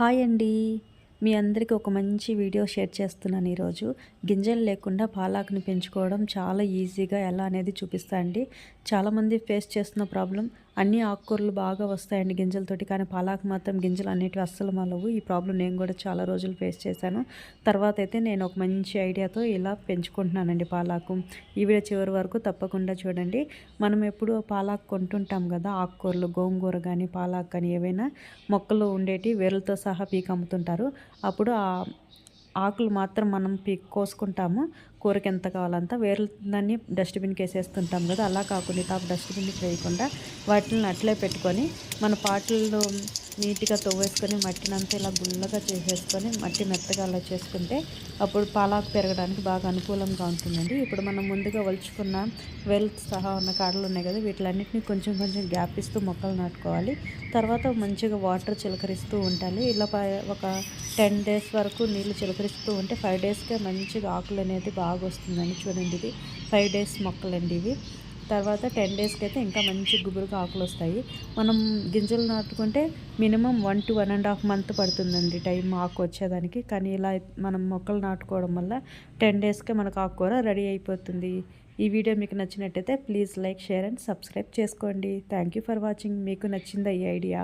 Hi అండి. మీ అందరికీ ఒక మంచి వీడియో షేర్ చేస్తున్నాను ఈరోజు. గింజలు లేకుండా పాలాకుని పెంచుకోవడం చాలా ఈజీగా ఎలా అనేది చూపిస్తా అండి. చాలామంది ఫేస్ చేస్తున్న ప్రాబ్లం అన్ని ఆకుకూరలు బాగా వస్తాయండి గింజలతోటి కానీ పాలాకు మాత్రం గింజలు అన్నిటివి అస్సలు మలవు. ఈ ప్రాబ్లం నేను కూడా చాలా రోజులు ఫేస్ చేశాను. తర్వాత అయితే నేను ఒక మంచి ఐడియాతో ఇలా పెంచుకుంటున్నానండి పాలాకు. ఈ వీడియో చివరి వరకు తప్పకుండా చూడండి. మనం ఎప్పుడు పాలాకు కొంటుంటాం కదా ఆకుకూరలు గోంగూర కానీ పాలాకు కానీ ఏవైనా మొక్కలు ఉండేటి వేరులతో సహా పీక్ అమ్ముతుంటారు. అప్పుడు ఆ ఆకులు మాత్రం మనం పీక్ కోసుకుంటాము. కూరకి ఎంత కావాలంతా వేరే దాన్ని డస్ట్బిన్కి వేసేస్తుంటాం కదా అలా కాకుండా టాప్ డస్ట్బిన్కి వేయకుండా వాటిని అట్లే పెట్టుకొని మన పాటల్లో నీట్గా తవ్వేసుకొని మట్టినంతా ఇలా గుల్లగా చేసేసుకొని మట్టి మెత్తగా అలా చేసుకుంటే అప్పుడు పాలాకు పెరగడానికి బాగా అనుకూలంగా ఉంటుందండి. ఇప్పుడు మనం ముందుగా వలుచుకున్న వెల్త్ సహా ఉన్న కాడలు ఉన్నాయి కదా వీటిలన్నింటినీ కొంచెం కొంచెం గ్యాప్ ఇస్తూ మొక్కలు నాటుకోవాలి. తర్వాత మంచిగా వాటర్ చిలకరిస్తూ ఉండాలి. ఇలా ఒక టెన్ డేస్ వరకు నీళ్ళు చిలకరిస్తూ ఉంటే ఫైవ్ డేస్కే మంచిగా ఆకులు అనేది బాగా వస్తుందండి చూడండి ఇది. ఫైవ్ డేస్ మొక్కలండి ఇవి. తర్వాత టెన్ డేస్కి అయితే ఇంకా మంచి గుబురుగా ఆకులు వస్తాయి. మనం గింజలు నాటుకుంటే minimum one two one and half month పడుతుందండి టైం ఆకు వచ్చేదానికి. కానీ ఇలా మనం మొక్కలు నాటుకోవడం వల్ల టెన్ డేస్కే మనకు ఆకుకూర రెడీ అయిపోతుంది. ఈ వీడియో మీకు నచ్చినట్టయితే please like share and subscribe చేసుకోండి. థ్యాంక్ యూ ఫర్ వాచింగ్ మీకు నచ్చిందా ఈ ఐడియా?